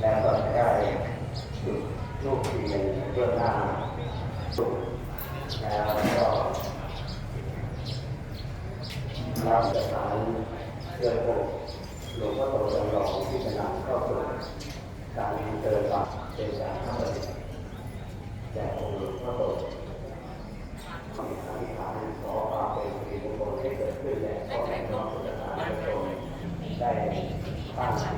แล้วก็จะได้จุดรูปทียนเบื้องหน้าสุดแล้วก็รับสถานเรื่องปกหลวงพ่อโตจำลองที่จะนำเข้าสู่การเดินบัตรเป็นการทำปฏิบัติแก่องค์หลวงพ่อโตอธิษฐานขอความเป็นสิริมงคลให้เกิดขึ้นและขอให้น้องพุทธศาสนิกชนได้ตั้งแล้วแน่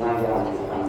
งานยาม